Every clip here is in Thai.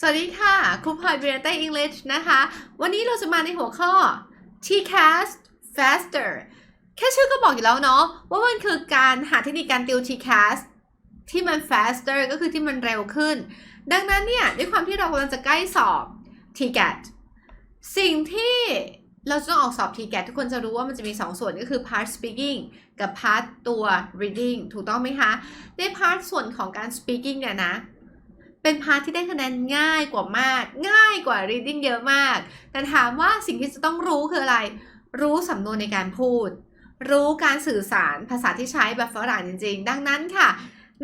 สวัสดีค่ะครูพลอยเบียร์เต้ English นะคะ วันนี้เราจะมาในหัวข้อ TCAS faster แค่ชื่อก็บอกอยู่แล้วเนาะว่ามันคือการหาเทคนิคการติว TCAS ที่มัน faster ก็คือที่มันเร็วขึ้น ดังนั้นเนี่ย ด้วยความที่เรากำลังจะใกล้สอบ TCAT สิ่งที่เราจะต้องออกสอบ TCAT ทุกคนจะรู้ว่ามันจะมี 2 ส่วนก็คือ part speaking กับ part ตัว reading ถูกต้องไหมคะ ใน part ส่วนของการ speaking เนี่ยนะ เป็นพาร์ทที่ได้คะแนนง่ายกว่ามาก ง่ายกว่า reading เยอะมาก แต่ถามว่าสิ่งที่จะต้องรู้คืออะไร รู้สำนวนในการพูด รู้การสื่อสารภาษาที่ใช้แบบฝรั่งจริง ๆ ดังนั้นค่ะ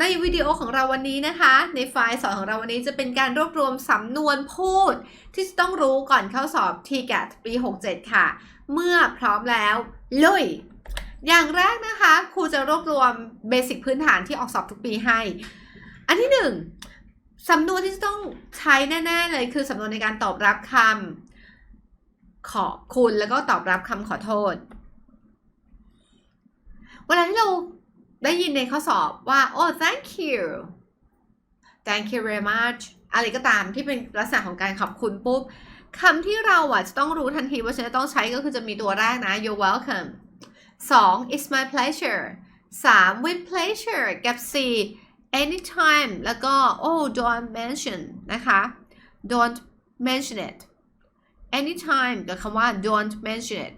ในวิดีโอของเราวันนี้นะคะ ในไฟล์สอนของเราวันนี้จะเป็นการรวบรวมสำนวนพูด ที่จะต้องรู้ก่อนเข้าสอบ TGAT ปี 67 ค่ะ เมื่อพร้อมแล้วลุย อย่างแรกนะคะ ครูจะรวบรวมเบสิกพื้นฐานที่ออกสอบทุกปีให้ อันที่หนึ่ง สำนวนที่จะต้องใช้แน่ ๆ เลยคือสำนวนในการตอบรับคำขอบคุณแล้วก็ตอบรับคำขอโทษ เวลาที่เราได้ยินในข้อสอบว่า โอ้ thank you thank you very much อะไรก็ตามที่เป็นลักษณะของการขอบคุณปุ๊บคำที่เราอะจะต้องรู้ทันทีว่าฉันจะต้องใช้ก็คือจะมีตัวแรกนะ you're welcome 2 it's my pleasure 3 with pleasure กับ4 anytime แล้วก็ oh don't mention นะคะ don't mention it anytime กับคำว่า don't mention it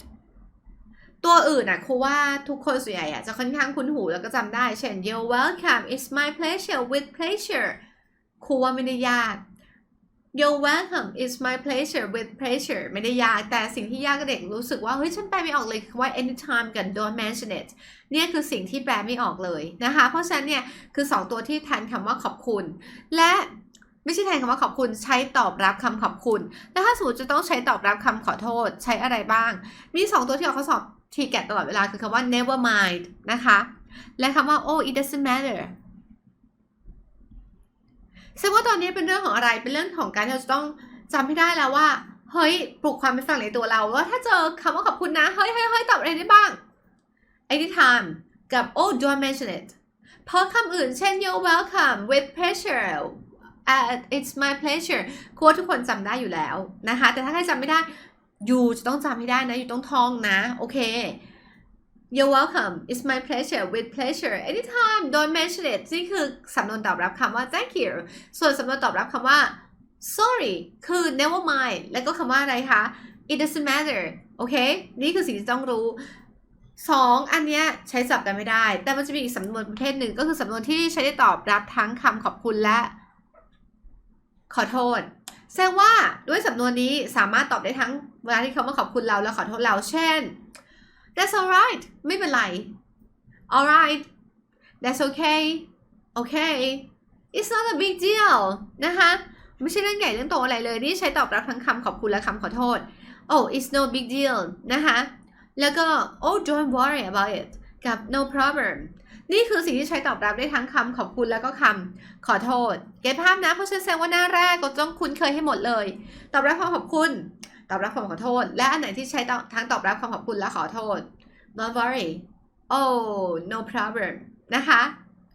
ตัวอื่นอะครูว่าทุกคนส่วนใหญ่อะจะค่อนข้างคุ้นหูแล้วก็จำได้ เช่น you're welcome it's my pleasure with pleasure ครูว่าไม่ได้ยาก you're welcome it's my pleasure with pleasure ไม่ได้ยาก แต่สิ่งที่ยากก็เด็กรู้สึกว่า เฮ้ย ฉันแปลไม่ออกเลยคือว่า anytime กับ don't mention it เนี่ยคือสิ่งที่แปลไม่ออกเลยนะคะ เพราะฉะนั้นเนี่ย คือ 2 ตัวที่แทนคำว่าขอบคุณ และไม่ใช่แทนคำว่าขอบคุณใช้ตอบรับคำขอบคุณแล้วถ้าสมมติจะต้องใช้ตอบรับคำขอโทษ ใช้อะไรบ้าง มี 2 ตัวที่ออกข้อสอบทีแกตตลอดเวลาคือคำว่า never mind นะคะ และคำว่า oh it doesn't matter แสดงว่าตอนนี้เป็นเรื่องของอะไร เป็นเรื่องของการที่เราจะต้องจำให้ได้แล้วว่า เฮ้ย ปลุกความเป็นฝรั่งในตัวเราว่าถ้าเจอคำว่าขอบคุณนะ เฮ้ยเฮ้ยเฮ้ยตอบอะไรได้บ้าง anytime กับ oh don't mention it เพราะคำอื่นเช่น you're welcome with pleasure uh, it's my pleasure ครูว่าทุกคนจำได้อยู่แล้วนะคะ แต่ถ้าใครจำไม่ได้ you จะต้องจำให้ได้นะ you ต้องท่องนะ โอเค You're welcome it's my pleasure with pleasure anytime don't mention it นี่คือสำนวนตอบรับคำว่า thank you ส่วนสำนวนตอบรับคำว่า sorry คือ never mind แล้วก็คำว่าอะไรคะ it doesn't matter โอเค นี่คือสิ่งที่ต้องรู้สองอันเนี้ยใช้สับกันไม่ได้ แต่มันจะมีอีกสำนวนประเภทหนึ่งก็คือสำนวนที่ใช้ได้ตอบรับทั้งคำขอบคุณและ ขอโทษ แสดงว่าด้วยสำนวนนี้สามารถตอบได้ทั้งเวลาที่เขามาขอบคุณเราและขอโทษเรา เช่น that's alright ไม่เป็นไร alright that's okay okay it's not a big deal นะคะ ไม่ใช่เรื่องใหญ่เรื่องโตอะไรเลย นี่ใช้ตอบรับทั้งคำขอบคุณและคำขอโทษ oh it's no big deal นะคะ แล้วก็ oh don't worry about it กับ no problem นี่คือสิ่งที่ใช้ตอบรับได้ทั้งคำขอบคุณแล้วก็คำขอโทษ เก็ตภาพนะ เพราะฉันแสดงว่าหน้าแรกก็ต้องคุ้นเคยให้หมดเลย ตอบรับคำขอบคุณ ตอบรับคำขอโทษ และอันไหนที่ใช้ทั้งตอบรับคำขอบคุณและขอโทษ don't worry oh no problem นะคะ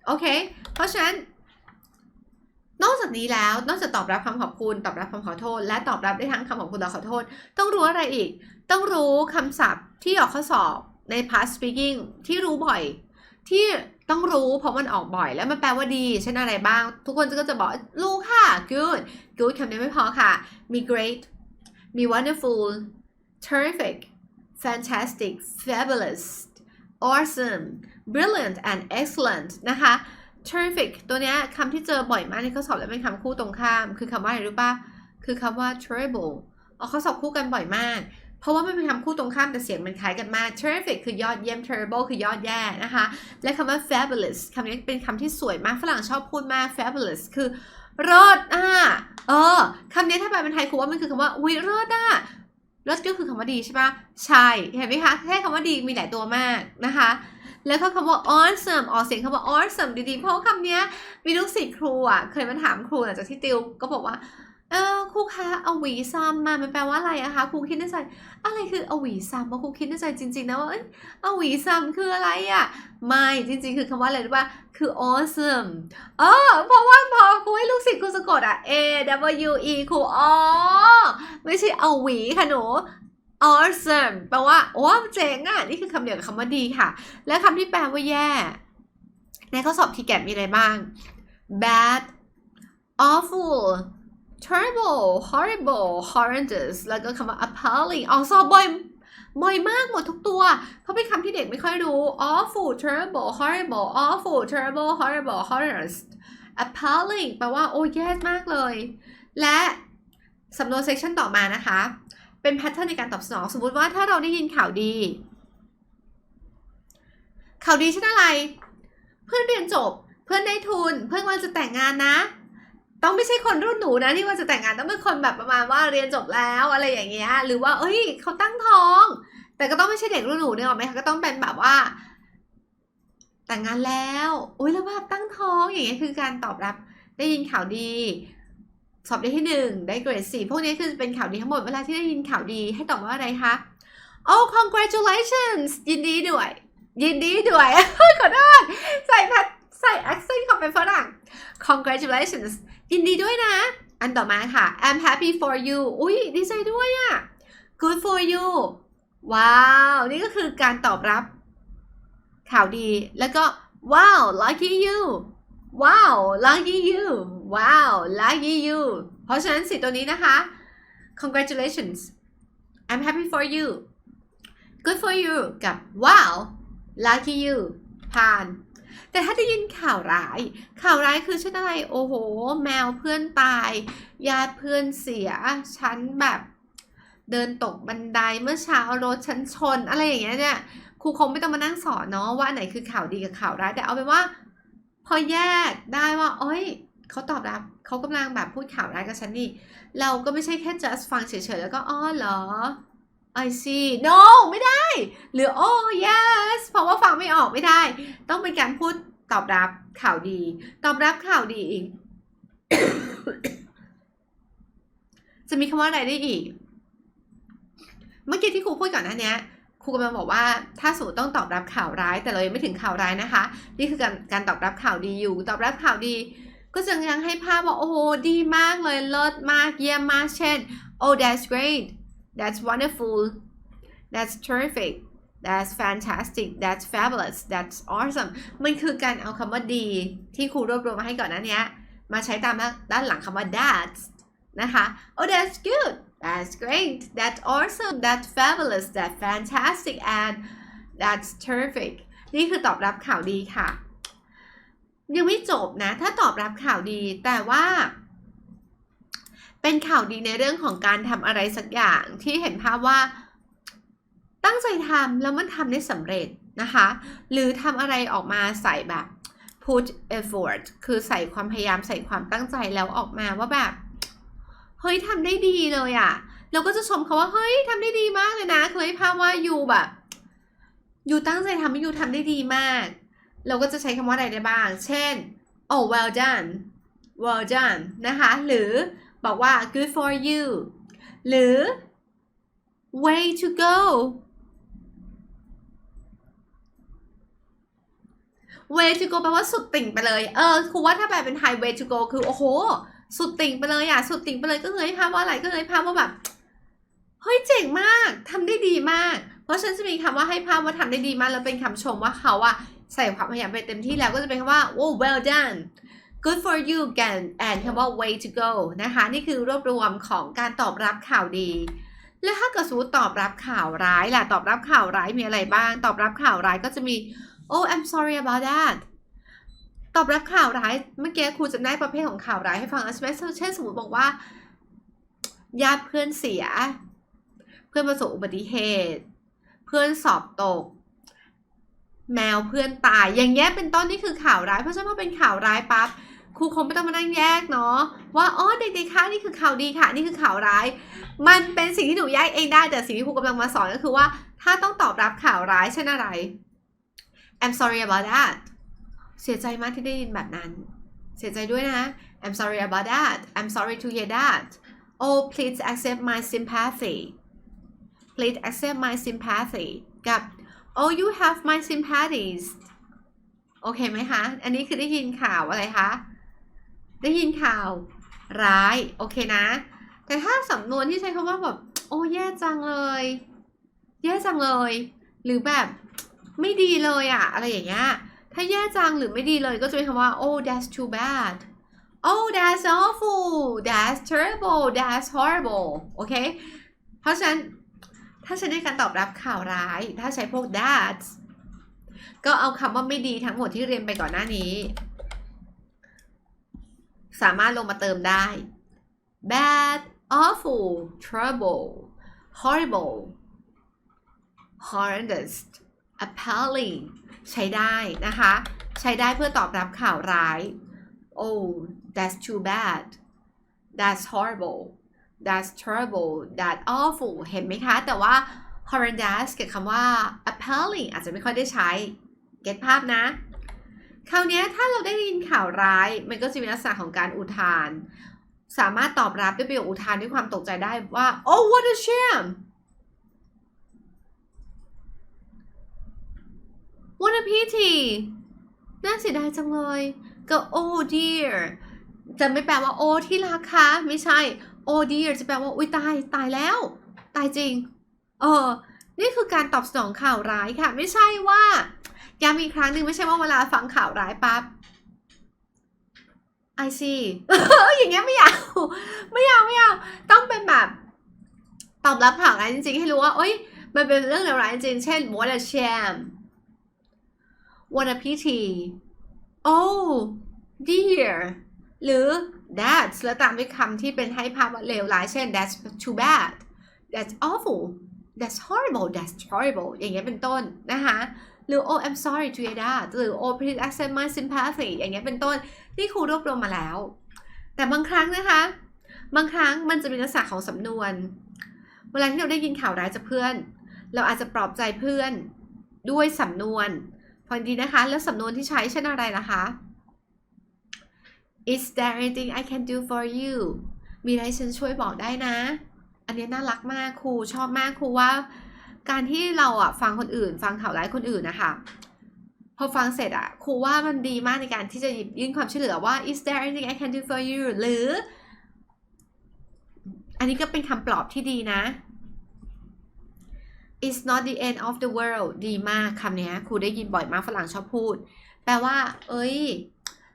โอเค เพราะฉะนั้น นอกจากนี้แล้วนอกจากตอบรับคำขอบคุณ ตอบรับคำขอโทษ และตอบรับได้ทั้งคำขอบคุณและขอโทษ ต้องรู้อะไรอีก ต้องรู้คำศัพท์ที่ออกข้อสอบใน past speaking ที่รู้บ่อย ที่ต้องรู้เพราะมันออกบ่อย แล้วมันแปลว่าดีเช่นอะไรบ้าง ทุกคนก็จะบอกรู้ค่ะ good good คำนี้ไม่พอค่ะ มี great มี wonderful terrific fantastic fabulous awesome brilliant and excellent นะคะ terrific ตัวเนี้ยคำที่เจอบ่อยมากในข้อสอบและเป็นคำคู่ตรงข้าม คือคำว่าอะไรรู้ป่ะคือคำว่า terrible ออกข้อสอบคู่กันบ่อยมาก เพราะว่ามันเป็นคำคู่ตรงข้ามแต่เสียงมันคล้ายกันมาก terrific คือยอดเยี่ยม terrible คือยอดแย่นะคะ และคำว่า fabulous คำนี้เป็นคำที่สวยมากฝรั่งชอบพูดมาก fabulous คือ เลิศอะเออคำนี้ถ้าแปลเป็นไทยครูว่ามันคือคำว่าวิเลิศอะเลิศก็คือคำว่าดีใช่ปะใช่ เห็นไหมคะ แค่คำว่าดีมีหลายตัวมากนะคะ แล้วก็คำว่า awesome ออกเสียงคำว่า awesome ดีๆ เพราะคำนี้มีลูกศิษย์ครูอะ เคยมาถามครูหลังจากที่ติว ก็บอกว่า เออครูคะเอาหวีซ้ำมามันแปลว่าอะไรอะคะครูคิดในใจอะไรคือเอาหวีซ้ำมาครูคิดในใจจริง ๆ นะว่าเอ้ยเอาหวีซ้ำคืออะไรอะไม่จริง ๆ คือคำว่าอะไรรู้ป่ะคือ awesome เออเพราะว่าพอครูให้ลูกศิษย์ครูสะกดอะ A W E ครูอ๋อไม่ใช่เอาหวีค่ะหนู awesome แปลว่าว้เจ๋งอะนี่คือคำเดียวกับคำว่าดีค่ะ และคำที่แปลว่าแย่ ในข้อสอบทีแกมีอะไรบ้าง bad awful terrible horrible horrendous แล้วก็คำว่า appalling ออกสอบบ่อยบ่อยมากหมดทุกตัวเพราะเป็นคำที่เด็กไม่ค่อยรู้ awful terrible horrible awful terrible horrible horrendous appalling แปลว่าโอ้แย่มากเลย และสำนวนเซสชันต่อมานะคะ เป็นแพทเทิร์นในการตอบสนอง สมมุติว่าถ้าเราได้ยินข่าวดี ข่าวดีเช่นอะไร เพื่อนเรียนจบ เพื่อนได้ทุน เพื่อนว่าจะแต่งงานนะ ต้องไม่ใช่คนรุ่นหนูนะที่ว่าจะแต่งงานต้องเป็นคนแบบประมาณว่าเรียนจบแล้วอะไรอย่างเงี้ยหรือว่า เอ้ยเขาตั้งท้อง แต่ก็ต้องไม่ใช่เด็กรุ่นหนูเนี่ยหรอไหมคะก็ต้องเป็นแบบว่า แต่งงานแล้วอุ้ยแล้วแบบตั้งท้องอย่างเงี้ยคือการตอบรับได้ยินข่าวดี สอบได้ที่หนึ่งได้เกรดสี่พวกนี้คือเป็นข่าวดีทั้งหมดเวลาที่ได้ยินข่าวดีให้ตอบว่าอะไรคะ oh congratulations ยินดีด้วย ยินดีด้วยขอโทษใส่พัด ใส่ accent ของเป็นฝรั่ง congratulations ยินดีด้วยนะ อันต่อมาค่ะ I'm happy for you อุ้ยดีใจด้วยอะ good for you ว้าว นี่ก็คือการตอบรับ ข่าวดี แล้วก็ wow lucky you ว้าว lucky you ว้าว lucky you เพราะฉะนั้นสิตัวนี้นะคะ congratulations I'm happy for you good for you กับ wow lucky you ผ่าน แต่ถ้าได้ยินข่าวร้าย ข่าวร้ายคือเช่นอะไร โอ้โห แมวเพื่อนตาย ญาติเพื่อนเสีย ฉันแบบเดินตกบันไดเมื่อเช้ารถฉันชน อะไรอย่างเงี้ยเนี่ย ครูคงไม่ต้องมานั่งสอนเนาะว่าไหนคือข่าวดีกับข่าวร้าย แต่เอาเป็นว่า พอแยกได้ว่า เอ้ยเขาตอบรับเขากำลังแบบพูดข่าวร้ายกับฉันนี่ เราก็ไม่ใช่แค่ just ฟังเฉยๆ แล้วก็อ๋อเหรอ I see no ไม่ได้ หรือ oh yes เพราะว่าฟังไม่ออกไม่ได้ ต้องเป็นการพูดตอบรับข่าวดี ตอบรับข่าวดีอีก จะมีคำว่าอะไรได้อีก เมื่อกี้ที่ครูพูดก่อนหน้านี้ครูกำลังบอกว่าถ้าสมมติต้องตอบรับข่าวร้าย แต่เรายังไม่ถึงข่าวร้ายนะคะ นี่คือการการตอบรับข่าวดีอยู่ ตอบรับข่าวดี ก็จะยังให้ภาพว่าโอ้โหดีมากเลยเลิศมากเยี่ยมมากเช่น oh that's great that's wonderful that's terrific that's fantastic that's fabulous that's awesome มันคือการเอาคำว่าดีที่ครูรวบรวมมาให้ก่อนหน้านี้มาใช้ตามด้านหลังคำว่า that นะคะ oh that's good that's great that's awesome that's fabulous that's fantastic and that's terrific นี่คือตอบรับข่าวดีค่ะ ยังไม่จบนะ ถ้าตอบรับข่าวดีแต่ว่า เป็นข่าวดีในเรื่องของการทำอะไรสักอย่างที่เห็นภาพว่า ตั้งใจทำแล้วมันทำได้สำเร็จนะคะ หรือทำอะไรออกมาใส่แบบ put effort คือใส่ความพยายามใส่ความตั้งใจแล้วออกมาว่าแบบ เฮ้ยทำได้ดีเลยอะ่ะเราก็จะชมเขาว่าเฮ้ยทำได้ดีมากเลยนะเคยภาพว่าอยู่แบบอยู่ตั้งใจทำให้ยูทำได้ดีมาก เราก็จะใช้คำว่าอะไรได้บ้าง เช่น oh well done well done นะคะ หรือ บอกว่า good for you หรือ way to go way to go แปลว่าสุดติ่งไปเลย เออครูว่าถ้าแปลเป็นไทย way to go คือโอ้โห สุดติ่งไปเลยอะ สุดติ่งไปเลยก็เลยภาพว่าอะไรก็เลยภาพว่าแบบ เฮ้ยเจ๋งมากทำได้ดีมาก เพราะฉันจะมีคำว่าให้ภาพว่าทำได้ดีมากแล้วเป็นคำชมว่าเขาอะใส่ความพยายามไปเต็มที่แล้วก็จะเป็นคำว่า oh well done good for you กัน and คำว่า way to go นะคะ นี่คือรวบรวมของการตอบรับข่าวดี แล้วถ้าเกิดสมมติตอบรับข่าวร้ายล่ะ ตอบรับข่าวร้ายมีอะไรบ้าง ตอบรับข่าวร้ายก็จะมี oh I'm sorry about that ตอบรับข่าวร้าย เมื่อกี้ครูจะได้ประเภทของข่าวร้ายให้ฟังใช่ไหมเช่นสมมติบอกว่าญาติเพื่อนเสีย เพื่อนประสบอุบัติเหตุ เพื่อนสอบตก แมวเพื่อนตาย อย่างเงี้ยเป็นต้นนี่คือข่าวร้าย เพราะฉะนั้นพอเป็นข่าวร้ายปั๊บค รูคงไม่ต้องมานั่งแยกเนาะว่าอ๋อเด็กๆคะนี่คือข่าวดีค่ะ นี่คือข่าวร้าย มันเป็นสิ่งที่หนูแยกเองได้แต่สิ่งที่ครูกำลังมาสอนก็คือว่า ถ้าต้องตอบรับข่าวร้ายเช่นอะไร I'm sorry about that เสียใจมากที่ได้ยินแบบนั้น เสียใจด้วยนะ I'm sorry about that I'm sorry to hear that oh please accept my sympathy please accept my sympathy กับ oh you have my sympathies โอเคไหมคะ อันนี้คือได้ยินข่าวอะไรคะ ได้ยินข่าวร้าย โอเคนะ แต่ถ้าสำนวนที่ใช้คำว่าแบบ โอ้แย่จังเลย แย่จังเลย หรือแบบไม่ดีเลยอะอะไรอย่างเงี้ยถ้าแย่จังหรือไม่ดีเลยก็จะเป็นคำว่า oh that's too bad oh that's awful that's terrible that's horrible โอเค เพราะฉะนั้นถ้าใช้ในการตอบรับข่าวร้าย ถ้าใช้พวก that ก็เอาคำว่าไม่ดีทั้งหมดที่เรียนไปก่อนหน้านี้ สามารถลงมาเติมได้ bad awful trouble horrible horrendous appalling ใช้ได้นะคะ ใช้ได้เพื่อตอบรับข่าวร้าย oh that's too bad that's horrible that's terrible that awful เห็นไหมคะ แต่ว่า horrendous กับคำว่า appalling อาจจะไม่ค่อยได้ใช้ เก็ตภาพนะ คราวนี้ถ้าเราได้ยินข่าวร้ายมันก็จะมีลักษณะของการอุทาน สามารถตอบรับด้วยประโยคอุทานด้วยความตกใจได้ว่า oh what a shame what a pity น่าเสียดายจังเลยก็ oh dear จะไม่แปลว่า โอ้ที่รักคะไม่ใช่ oh dear จะแปลว่าอุ้ยตายตายแล้ว ตายจริง เออ นี่คือการตอบสนองข่าวร้ายค่ะ ไม่ใช่ว่า ย้ำอีกครั้งหนึ่งไม่ใช่ว่าเวลาฟังข่าวร้ายปั๊บ I see อย่างเงี้ยไม่เอากไม่เอาไม่เอาต้องเป็นแบบ ตอบรับข่าวร้ายจริงๆ ให้รู้ว่าเอ้ย มันเป็นเรื่องเลวร้ายจริง เช่น what a shame what a pity oh dear หรือ that's แล้วตามด้วยคำที่เป็นให้ภาพว่าเลวร้าย เช่น that's too bad that's awful that's horrible that's horrible อย่างเงี้ยเป็นต้นนะคะ หรือ oh I'm sorry to hear that หรือ oh please accept my sympathy อย่างเงี้ยเป็นต้นที่ครูรวบรวมมาแล้ว แต่บางครั้งนะคะ บางครั้งมันจะมีลักษณะของสำนวน เวลาที่เราได้ยินข่าวร้ายจากเพื่อน เราอาจจะปลอบใจเพื่อนด้วยสำนวนฟังดีนะคะ แล้วสำนวนที่ใช้เช่นอะไรล่ะคะ Is there anything I can do for you มีอะไรฉันช่วยบอกได้นะ อันนี้น่ารักมากครูชอบมากครูว่า การที่เราอะฟังคนอื่น ฟังข่าวร้ายคนอื่นนะคะพอฟังเสร็จอะครูว่ามันดีมากในการที่จะหยิบยื่นความช่วยเหลือว่า is there anything I can do for you หรือ อันนี้ก็เป็นคำปลอบที่ดีนะ it's not the end of the world ดีมากคำนี้ครูได้ยินบ่อยมากฝรั่งชอบพูด แปลว่า เอ้ย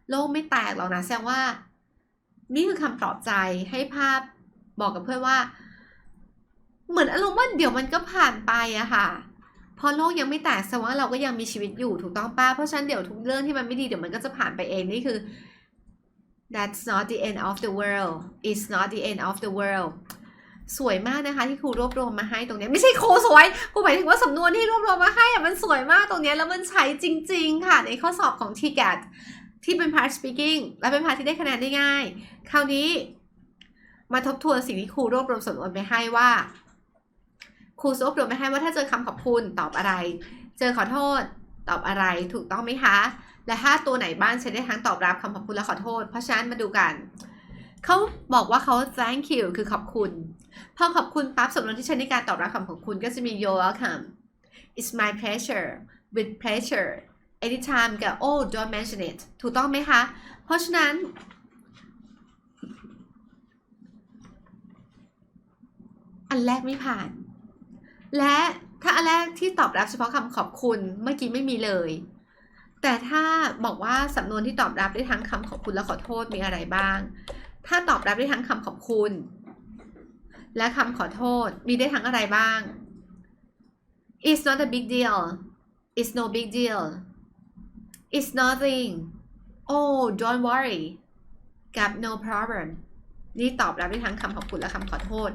โลกไม่แตกหรอกนะแสดงว่า นี่คือคำปลอบใจให้ภาพบอกกับเพื่อนว่า เหมือนอารมณ์ว่าเดี๋ยวมันก็ผ่านไปอะค่ะพอโลกยังไม่แตกแสดงว่าเราก็ยังมีชีวิตอยู่ถูกต้องป้า เพราะฉะนั้นเดี๋ยวทุกเรื่องที่มันไม่ดีเดี๋ยวมันก็จะผ่านไปเองนี่คือ that's not the end of the world it's not the end of the world สวยมากนะคะที่ครูรวบรวมมาให้ตรงนี้ไม่ใช่โคสวยครูหมายถึงว่าสำนวนที่รวบรวมมาให้อะมันสวยมากตรงนี้แล้วมันใช้จริง ๆ ค่ะ ในข้อสอบของ TGAT ที่เป็น part speaking และเป็น part ที่ได้คะแนนได้ง่าย คราวนี้ มาทบทวนสิ่งที่ครูรวบรวมสำนวนไปให้ว่า ครูรวบรวมไปให้ว่าถ้าเจอคำขอบคุณตอบอะไร เจอขอโทษตอบอะไรถูกต้องไหมคะ และถ้าตัวไหนบ้างใช้ได้ทั้งตอบรับคำขอบคุณและขอโทษ เพราะฉะนั้นมาดูกัน เขาบอกว่าเขา thank you คือขอบคุณ พอขอบคุณปั๊บสำนวนที่ใช้ในการตอบรับคำขอบคุณก็จะมี you're welcome it's my pleasure with pleasure anytime กับ oh don't mention it ถูกต้องไหมคะ เพราะฉะนั้น อันแรกไม่ผ่าน และถ้าอันแรกที่ตอบรับเฉพาะคำขอบคุณเมื่อกี้ไม่มีเลย แต่ถ้าบอกว่าสำนวนที่ตอบรับได้ทั้งคำขอบคุณและขอโทษมีอะไรบ้าง ถ้าตอบรับได้ทั้งคำขอบคุณ และคำขอโทษมีได้ทั้งอะไรบ้าง it's not a big deal it's no big deal it's nothing oh don't worry กับ no problem นี่ตอบรับได้ทั้งคำขอบคุณและคำขอโทษ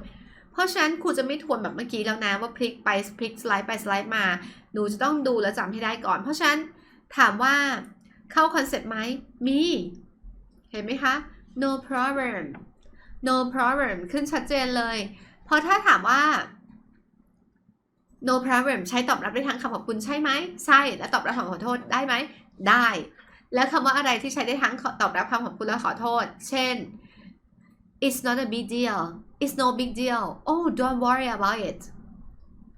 เพราะฉะนั้นครูจะไม่ทวนแบบเมื่อกี้แล้วนะว่าพลิกไปพลิกสไลด์ไปสไลด์มา หนูจะต้องดูและจำให้ได้ก่อน เพราะฉะนั้นถามว่าเข้าคอนเซ็ปต์ไหมมี เห็นไหมคะ no problem no problem ขึ้นชัดเจนเลย เพราะถ้าถามว่า no problem ใช้ตอบรับได้ทั้งคำขอบคุณใช่ไหม ใช่ และตอบรับคำขอโทษได้ไหม ได้ แล้วคำว่าอะไรที่ใช้ได้ทั้งตอบรับคำขอบคุณและขอโทษ เช่น it's not a big deal it's no big deal oh don't worry about it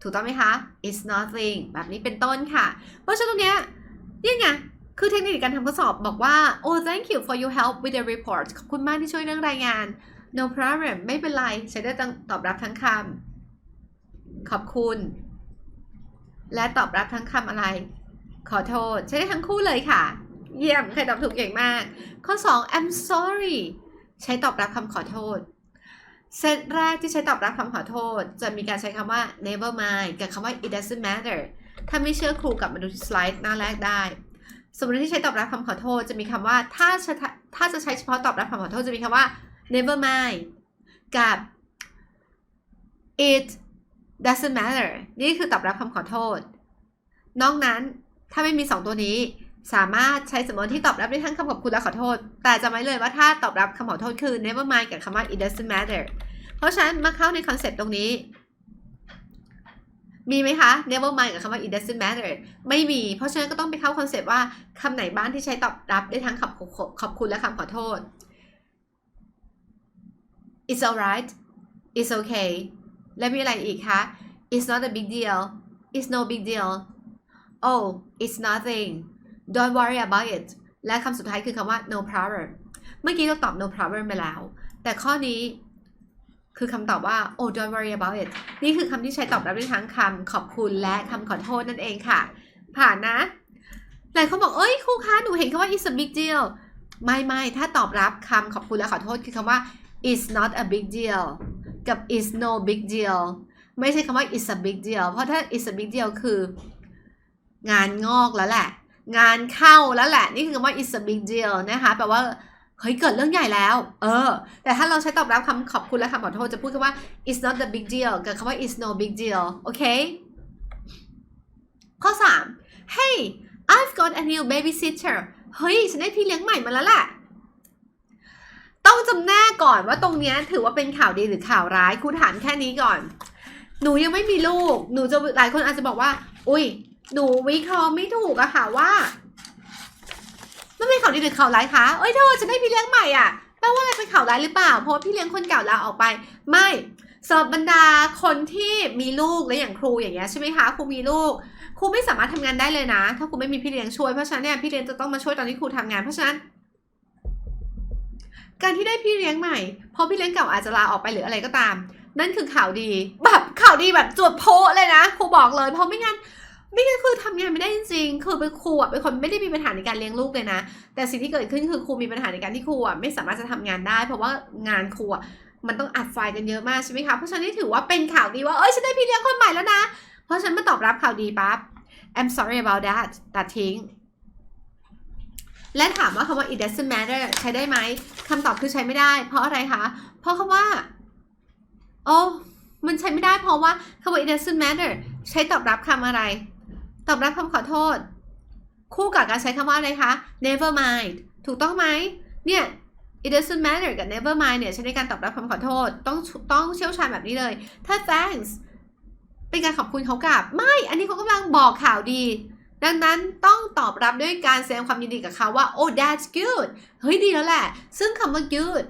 ถูกต้องไหมคะ it's nothing แบบนี้เป็นต้นค่ะ เพราะฉะนั้นตรงเนี้ยนี่ไงคือเทคนิคการทำข้อสอบบอกว่า oh thank you for your help with the report ขอบคุณมากที่ช่วยเรื่องรายงาน no problem ไม่เป็นไรใช้ได้ตั้งตอบรับทั้งคำขอบคุณ และตอบรับทั้งคำอะไร ขอโทษ ใช้ได้ทั้งคู่เลยค่ะ เยี่ยม ใครตอบถูกเก่งมาก ข้อ 2 I'm sorry ใช้ตอบรับคำขอโทษ เซตแรกที่ใช้ตอบรับคำขอโทษ จะมีการใช้คำว่า never mind กับคำว่า it doesn't matter ถ้าไม่เชื่อครูกลับมาดูที่สไลด์หน้าแรกได้ สมมติที่ใช้ตอบรับคำขอโทษจะมีคำว่าถ้าจะถ้าจะใช้เฉพาะตอบรับคำขอโทษจะมีคำว่า never mind กับ it doesn't matter นี่คือตอบรับคำขอโทษ นอกนั้นถ้าไม่มี 2 ตัวนี้ สามารถใช้สมมติที่ตอบรับได้ทั้งคำขอบคุณและขอโทษ แต่จะไม่เลยว่าถ้าตอบรับคำขอโทษคือ never mind กับคำว่า it doesn't matter เพราะฉะนั้นมาเข้าในคอนเซ็ปต์ตรงนี้ มีไหมคะ never mind กับคำว่า it doesn't matter ไม่มี เพราะฉะนั้นก็ต้องไปเข้าคอนเซ็ปต์ว่าคำไหนบ้างที่ใช้ตอบรับได้ทั้งคำขอบขอบคุณและคำขอโทษ it's alright it's okay และมีอะไรอีกคะ it's not a big deal it's no big deal oh it's nothing don't worry about it และคำสุดท้ายคือคำว่า no problem เมื่อกี้เราตอบ no problem ไปแล้ว แต่ข้อนี้คือคำตอบว่า oh don't worry about it นี่คือคำที่ใช้ตอบรับได้ทั้งคำขอบคุณและคำขอโทษนั่นเองค่ะ ผ่านนะหลายคนบอก เอ้ยครูคะ หนูเห็นคำว่า it's a big deal ไม่ไม่ถ้าตอบรับคำขอบคุณและขอโทษคือคำว่า it's not a big deal กับ it's no big deal ไม่ใช่คำว่า it's a big deal เพราะถ้า it's a big deal คือ งานงอกแล้วแหละ งานเข้าแล้วแหละ นี่คือคำว่า it's a big deal นะคะแปลว่าเฮ้ยเกิดเรื่องใหญ่แล้ว เออ แต่ถ้าเราใช้ตอบรับคำขอบคุณและคำขอโทษจะพูดคำว่า it's not a big deal กับคำว่า it's no big deal โอเค ข้อ 3 hey I've got a new babysitter เฮ้ย ฉันได้พี่เลี้ยงใหม่มาแล้วแหละต้องจำแนกก่อนว่าตรงนี้ถือว่าเป็นข่าวดีหรือข่าวร้ายครูถามแค่นี้ก่อน หนูยังไม่มีลูก หนูจะหลายคนอาจจะบอกว่า อุ้ย หนูวิเคราะห์ไม่ถูกอะค่ะว่ามันเป็นข่าวดีหรือข่าวร้ายคะเอ้ยเธอจะได้พี่เลี้ยงใหม่อะแปลว่าอะไรเป็นข่าวร้ายหรือเปล่า เพราะพี่เลี้ยงคนเก่าลาออกไป ไม่สำหรับบรรดาคนที่มีลูกและอย่างครูอย่างเงี้ยใช่ไหมคะครูมีลูกครูไม่สามารถทำงานได้เลยนะ ถ้าครูไม่มีพี่เลี้ยงช่วยเพราะฉะนั้นเนี่ยพี่เลี้ยงจะต้องมาช่วยตอนที่ครูทำงานเพราะฉะนั้น การที่ได้พี่เลี้ยงใหม่เพราะพี่เลี้ยงเก่าอาจจะลาออกไปหรืออะไรก็ตาม นั่นคือข่าวดีแบบข่าวดีแบบจวดโพเลยนะครูบอกเลย เพราะไม่งั้น ไม่งั้นคือทำงานไม่ได้จริงๆ คือเป็นครูอะเป็นคนไม่ได้มีปัญหาในการเลี้ยงลูกเลยนะ แต่สิ่งที่เกิดขึ้นคือครูมีปัญหาในการที่ครูอะไม่สามารถจะทำงานได้ เพราะว่างานครูอะมันต้องอัดไฟล์กันเยอะมากใช่ไหมคะ เพราะฉะนั้นนี่ถือว่าเป็นข่าวดีว่า เอ้ยฉันได้พี่เลี้ยงคนใหม่แล้วนะ เพราะฉันมาตอบรับข่าวดีปั๊บ I'm sorry about that ตัดทิ้ง และถามว่าคำว่า it doesn't matter ใช้ได้ไหมคำตอบคือใช้ไม่ได้ เพราะอะไรคะ เพราะคำว่า โอ้มันใช้ไม่ได้เพราะว่าคำว่า it doesn't matter ใช้ตอบรับคำอะไร ตอบรับคำขอโทษ คู่กับการใช้คำว่าอะไรคะ never mind ถูกต้องไหมเนี่ย it doesn't matter กับ never mind เนี่ยใช้ในการตอบรับคำขอโทษ ต้องต้องเชี่ยวชาญแบบนี้เลย ถ้า thanks เป็นการขอบคุณเขากลับ ไม่ อันนี้เขากำลังบอกข่าวดี ดังนั้นต้องตอบรับด้วยการแสดงความยินดีกับเขาว่า oh that's good เฮ้ยดีแล้วแหละ ซึ่งคำว่า good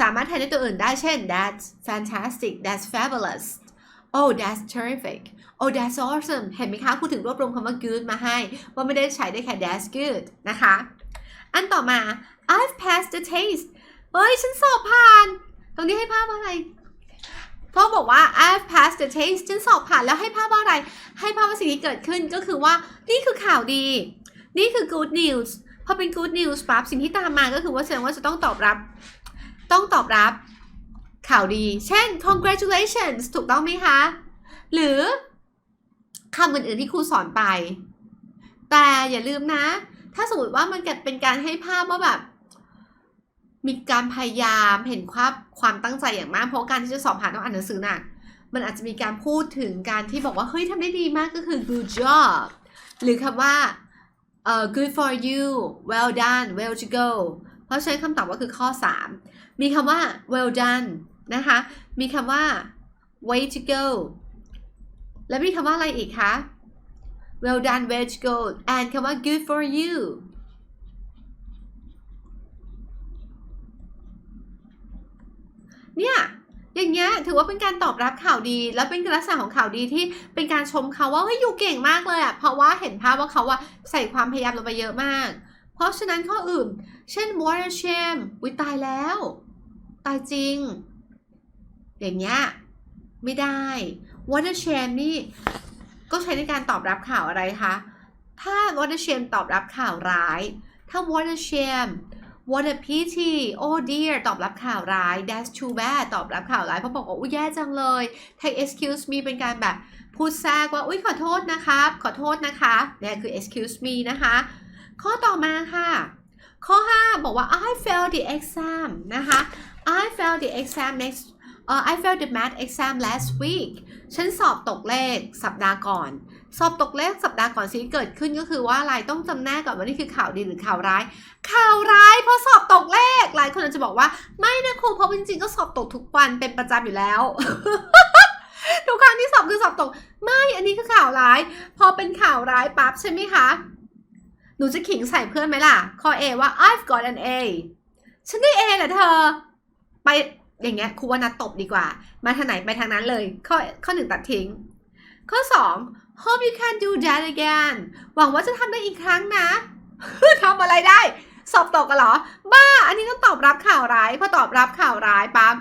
สามารถแทนด้วยตัวอื่นได้เช่น that's fantastic that's fabulous oh that's terrific oh that's awesome เห็นไหมคะครูถึงรวบรวมคำว่า good มาให้ ว่าไม่ได้ใช้ได้แค่ that's good นะคะ อันต่อมา I've passed the test เฮ้ย ฉันสอบผ่าน ตรงนี้ให้ภาพว่าอะไรพ่อบอกว่า I've passed the test ฉันสอบผ่านแล้วให้ภาพว่าอะไร ให้ภาพว่าสิ่งที่เกิดขึ้นก็คือว่า นี่คือข่าวดี นี่คือ good news พอเป็น good news ปั๊บสิ่งที่ตามมาก็คือว่าแสดงว่าจะต้องตอบรับ ต้องตอบรับ ข่าวดี เช่น congratulations ถูกต้องไหมคะ หรือคำอื่นๆที่ครูสอนไป แต่อย่าลืมนะ ถ้าสมมติว่ามันเกิดเป็นการให้ภาพว่าแบบ มีการพยายามเห็นความความตั้งใจอย่างมาก เพราะการที่จะสอบผ่านต้องอ่านหนังสือหนักมันอาจจะมีการพูดถึงการที่บอกว่าเฮ้ยทำได้ดีมากก็คือ good job หรือคำว่าเอ่อ good for you well done well to go เพราะฉะนั้นคำตอบก็คือข้อ 3 มีคำว่า well done นะคะ มีคำว่า way to go และมีคำว่าอะไรอีกคะ well done way to go and คำว่า good for you เนี่ยอย่างเงี้ยถือว่าเป็นการตอบรับข่าวดี และเป็นลักษณะของข่าวดีที่เป็นการชมเขาว่าเฮ้ยอยู่เก่งมากเลยอะเพราะว่าเห็นภาพว่าเขาอะใส่ความพยายามลงไปเยอะมาก เพราะฉะนั้นข้ออื่น เช่น what a shame วิตายแล้ว ตายจริง อย่างเงี้ยไม่ได้ water shame นี่ก็ใช้ในการตอบรับข่าวอะไรคะ ถ้า water shame ตอบรับข่าวร้าย ถ้า water shame what a pity oh dear ตอบรับข่าวร้าย that's too bad ตอบรับข่าวร้าย เพราะบอกว่าอุ้ยแย่จังเลย take excuse me เป็นการแบบพูดแทรกว่า อุ้ยขอโทษนะครับ ขอโทษนะคะเนี่ยคือ excuse me นะคะ ข้อต่อมาค่ะ ข้อ 5 บอกว่า I failed the exam นะคะ I failed the exam next เอ่อ I failed the math exam last week ฉันสอบตกเลขสัปดาห์ก่อน สอบตกเลขสัปดาห์ก่อนสิ่งที่เกิดขึ้นก็คือว่าอะไรต้องจำแนกก่อนว่านี่คือข่าวดีหรือข่าวร้าย ข่าวร้ายเพราะสอบตกเลข หลายคนอาจจะบอกว่าไม่นะครูเพราะจริงๆก็สอบตกทุกวันเป็นประจำอยู่แล้วทุกครั้งที่สอบคือสอบตก ไม่อันนี้คือข่าวร้าย พอเป็นข่าวร้ายปั๊บใช่ไหมคะ หนูจะขิงใส่เพื่อนไหมล่ะ ข้อ A ว่า I've got an A ฉันได้ A เหรอเธอ ไป อย่างเงี้ยครูว่านัดตบดีกว่า มาทางไหนไปทางนั้นเลย ข้อข้อหนึ่งตัดทิ้ง ข้อ 2 hope you can do that again หวังว่าจะทำได้อีกครั้งนะทำอะไรได้ สอบตกกันเหรอ บ้า อันนี้ต้องตอบรับข่าวร้ายพอตอบรับข่าวร้ายปั๊บ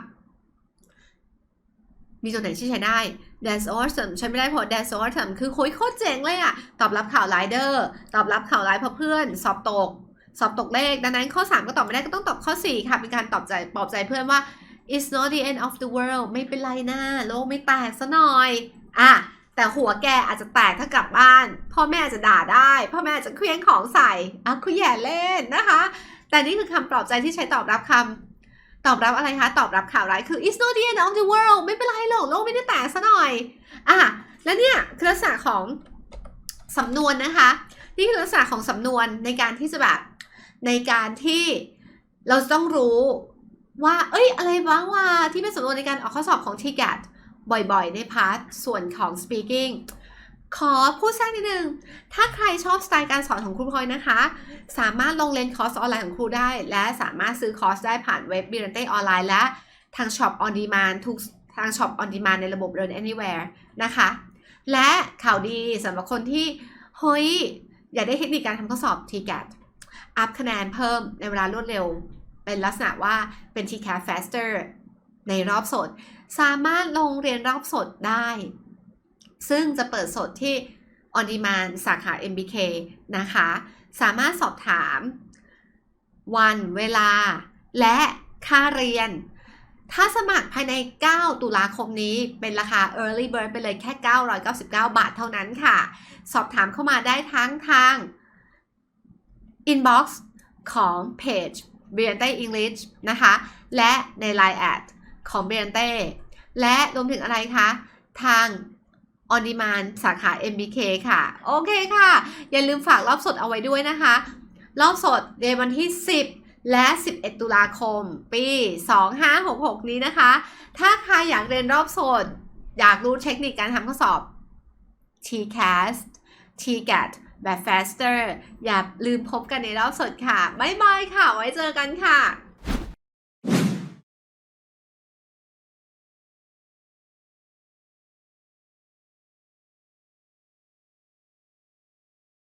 มีตัวไหนที่ใช้ได้ That's awesome ใช้ไม่ได้เพราะ That's awesome คือโคยโคตรเจ๋งเลยอะตอบรับข่าวร้ายเดอร์ตอบรับข่าวร้ายเพราะเพื่อน สอบตก สอบตกเลข ดังนั้นข้อ 3 ก็ตอบไม่ได้ก็ต้องตอบข้อ 4 ค่ะ เป็นการตอบใจปลอบใจเพื่อนว่า it's not the end of the world ไม่เป็นไรนะโลกไม่แตกซะหน่อย อะ แต่หัวแกอาจจะแตกถ้ากลับบ้าน พ่อแม่อาจจะด่าได้ พ่อแม่อาจจะเคลี้ยงของใส่อะคุยแย่เล่นนะคะ แต่นี่คือคำปลอบใจที่ใช้ตอบรับคำตอบรับอะไรคะ ตอบรับข่าวร้ายคือ it's not the end of the world ไม่เป็นไรหรอกโลกไม่ได้แตกซะหน่อย อะ แล้วเนี่ยคือลักษณะของสำนวนนะคะ นี่คือลักษณะของสำนวนในการที่จะแบบในการที่เราต้องรู้ ว่า เอ้ย อะไรบ้างว่าที่เป็นสำนวนในการออกข้อสอบของ t g a t บ่อยๆ ในพาร์ทส่วนของ speaking ขอพูดแทรกนิดนึง ถ้าใครชอบสไตล์การสอนของครูพลอยนะคะ สามารถลงเรียนคอร์สออนไลน์ของครูได้ และสามารถซื้อคอร์สได้ผ่านเว็บ b i r a n t e ออนไลน์และทาง Shop on Demand ทุกทาง Shop on Demand ในระบบ Learn Anywhere นะคะ และข่าวดีสำหรับคนที่ เฮ้ย อยากได้เทคนิคการทำข้อสอบ TGAT อัพคะแนนเพิ่มในเวลารวดเร็ว เป็นลักษณะว่าเป็น TCAT faster ในรอบสด สามารถลงเรียนรอบสดได้ ซึ่งจะเปิดสดที่ On Demand สาขา MBK นะคะ สามารถสอบถาม วันเวลา และค่าเรียน ถ้าสมัครภายใน 9 ตุลาคมนี้เป็นราคา Early Bird ไปเลยแค่ 999 บาทเท่านั้นค่ะ สอบถามเข้ามาได้ทั้งทาง Inbox ของเพจ b r i a n t e English นะคะ และใน Line แอดของ b r i a n t e และรวมถึงอะไรคะ ทาง On Demand สาขา MBK ค่ะ โอเคค่ะ อย่าลืมฝากรอบสดเอาไว้ด้วยนะคะ รอบสดในวันที่ 10 และ 11 ตุลาคม ปี 2566 นี้นะคะ ถ้าใครอยากเรียนรอบสด อยากรู้เทคนิคการทำข้อสอบ TCAS TGAT แบบ faster อย่าลืมพบกันในรอบสดค่ะ บ๊ายบายค่ะ ไว้เจอกันค่ะ